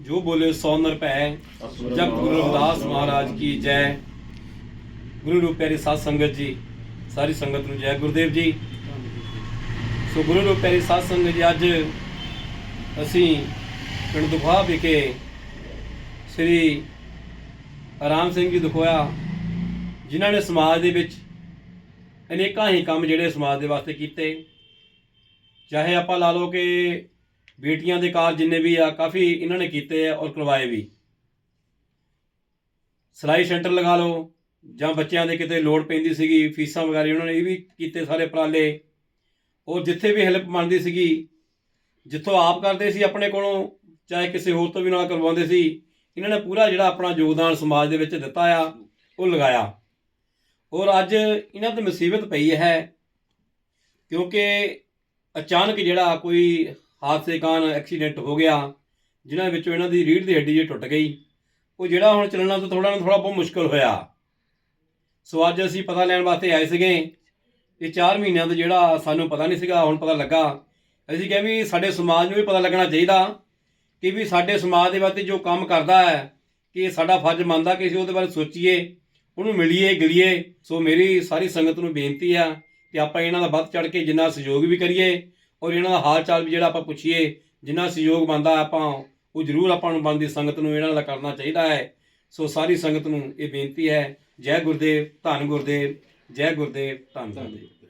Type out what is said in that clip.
ਜੋ ਬੋਲੇ ਸੋ ਨਿਰਭੈ ਜਗ ਗੁਰੂ ਰਵਿਦਾਸ ਮਹਾਰਾਜ ਕੀ ਜੈ। ਗੁਰੂ ਰੂਪ ਪਿਆਰੀ ਸਾਧ ਸੰਗਤ ਜੀ, ਸਾਰੀ ਸੰਗਤ ਨੂੰ ਜੈ ਗੁਰਦੇਵ ਜੀ। ਸੋ ਗੁਰੂ ਰੂਪ ਪਿਆਰੀ ਸਾਧ ਸੰਗਤ ਜੀ, ਅੱਜ ਅਸੀਂ ਪਿੰਡ ਦੁਖਾ ਵਿਖੇ ਸ੍ਰੀ ਆਰਾਮ ਸਿੰਘ ਜੀ ਦੁਖੋਇਆ, ਜਿਨ੍ਹਾਂ ਨੇ ਸਮਾਜ ਦੇ ਵਿੱਚ ਅਨੇਕਾਂ ਹੀ ਕੰਮ ਜਿਹੜੇ ਸਮਾਜ ਦੇ ਵਾਸਤੇ ਕੀਤੇ। ਚਾਹੇ ਆਪਾਂ ਲਾ ਲਓ ਕਿ ਬੇਟੀਆਂ ਦੇ ਕਾਰਜ ਜਿੰਨੇ ਵੀ ਆ, ਕਾਫੀ ਇਹਨਾਂ ਨੇ ਕੀਤੇ ਆ ਔਰ ਕਰਵਾਏ ਵੀ। ਸਿਲਾਈ ਸੈਂਟਰ ਲਗਾ ਲਓ, ਜਾਂ ਬੱਚਿਆਂ ਦੇ ਕਿਤੇ ਲੋੜ ਪੈਂਦੀ ਸੀਗੀ, ਫੀਸਾਂ ਵਗੈਰਾ ਉਹਨਾਂ ਨੇ ਇਹ ਵੀ ਕੀਤੇ ਸਾਰੇ ਉਪਰਾਲੇ। ਔਰ ਜਿੱਥੇ ਵੀ ਹੈਲਪ ਮੰਗਦੀ ਸੀਗੀ, ਜਿੱਥੋਂ ਆਪ ਕਰਦੇ ਸੀ ਆਪਣੇ ਕੋਲੋਂ, ਚਾਹੇ ਕਿਸੇ ਹੋਰ ਤੋਂ ਵੀ ਨਾਲ ਕਰਵਾਉਂਦੇ ਸੀ, ਇਹਨਾਂ ਨੇ ਪੂਰਾ ਜਿਹੜਾ ਆਪਣਾ ਯੋਗਦਾਨ ਸਮਾਜ ਦੇ ਵਿੱਚ ਦਿੱਤਾ ਆ, ਉਹ ਲਗਾਇਆ। ਔਰ ਅੱਜ ਇਹਨਾਂ ਤੇ ਮੁਸੀਬਤ ਪਈ ਹੈ, ਕਿਉਂਕਿ ਅਚਾਨਕ ਜਿਹੜਾ ਕੋਈ ਹਾਦਸੇ ਕਾਰਨ ਐਕਸੀਡੈਂਟ ਹੋ ਗਿਆ, ਜਿਨ੍ਹਾਂ ਵਿੱਚੋਂ ਇਹਨਾਂ ਦੀ ਰੀੜ੍ਹ ਦੀ ਹੱਡੀ ਜੇ ਟੁੱਟ ਗਈ। ਉਹ ਜਿਹੜਾ ਹੁਣ ਚੱਲਣਾ ਤਾਂ ਥੋੜਾ ਨਾ ਥੋੜਾ ਬਹੁਤ ਮੁਸ਼ਕਲ ਹੋਇਆ। ਸੋ ਅੱਜ ਅਸੀਂ ਪਤਾ ਲੈਣ ਵਾਸਤੇ ਆਏ ਸੀਗੇ। ਇਹ 4 ਮਹੀਨਿਆਂ ਤੋਂ ਜਿਹੜਾ ਸਾਨੂੰ ਪਤਾ ਨਹੀਂ ਸੀਗਾ, ਹੁਣ ਪਤਾ ਲੱਗਾ। ਅਸੀਂ ਕਿਹਾ ਵੀ ਸਾਡੇ ਸਮਾਜ ਨੂੰ ਵੀ ਪਤਾ ਲੱਗਣਾ ਚਾਹੀਦਾ ਕਿ ਵੀ ਸਾਡੇ ਸਮਾਜ ਦੇ ਵਾਸਤੇ ਜੋ ਕੰਮ ਕਰਦਾ ਹੈ, ਕਿ ਸਾਡਾ ਫਰਜ਼ ਮੰਨਦਾ ਕਿ ਅਸੀਂ ਉਹਦੇ ਬਾਰੇ ਸੋਚੀਏ, ਉਹਨੂੰ ਮਿਲੀਏ, ਗਿਲੀਏ। ਸੋ ਮੇਰੀ ਸਾਰੀ ਸੰਗਤ ਨੂੰ ਬੇਨਤੀ ਆ ਕਿ ਆਪਾਂ ਇਹਨਾਂ ਦਾ ਵੱਧ ਚੜ ਕੇ ਜਿੰਨਾ ਸਹਿਯੋਗ ਵੀ ਕਰੀਏ ਔਰ ਇਹਨਾਂ ਦਾ ਹਾਲ ਚਾਲ ਵੀ ਜਿਹੜਾ ਆਪਾਂ ਪੁੱਛੀਏ, ਜਿੰਨਾ ਸਹਿਯੋਗ ਬੰਦਾ ਆਪਾਂ, ਉਹ ਜ਼ਰੂਰ ਆਪਾਂ ਨੂੰ ਬੰਦੀ ਸੰਗਤ ਨੂੰ ਇਹਨਾਂ ਦਾ ਕਰਨਾ ਚਾਹੀਦਾ ਹੈ। ਸੋ ਸਾਰੀ ਸੰਗਤ ਨੂੰ ਇਹ ਬੇਨਤੀ ਹੈ, ਜੈ ਗੁਰਦੇਵ, ਧੰਨ ਗੁਰਦੇਵ, ਜੈ ਗੁਰਦੇਵ, ਧੰਨ ਗੁਰਦੇਵ।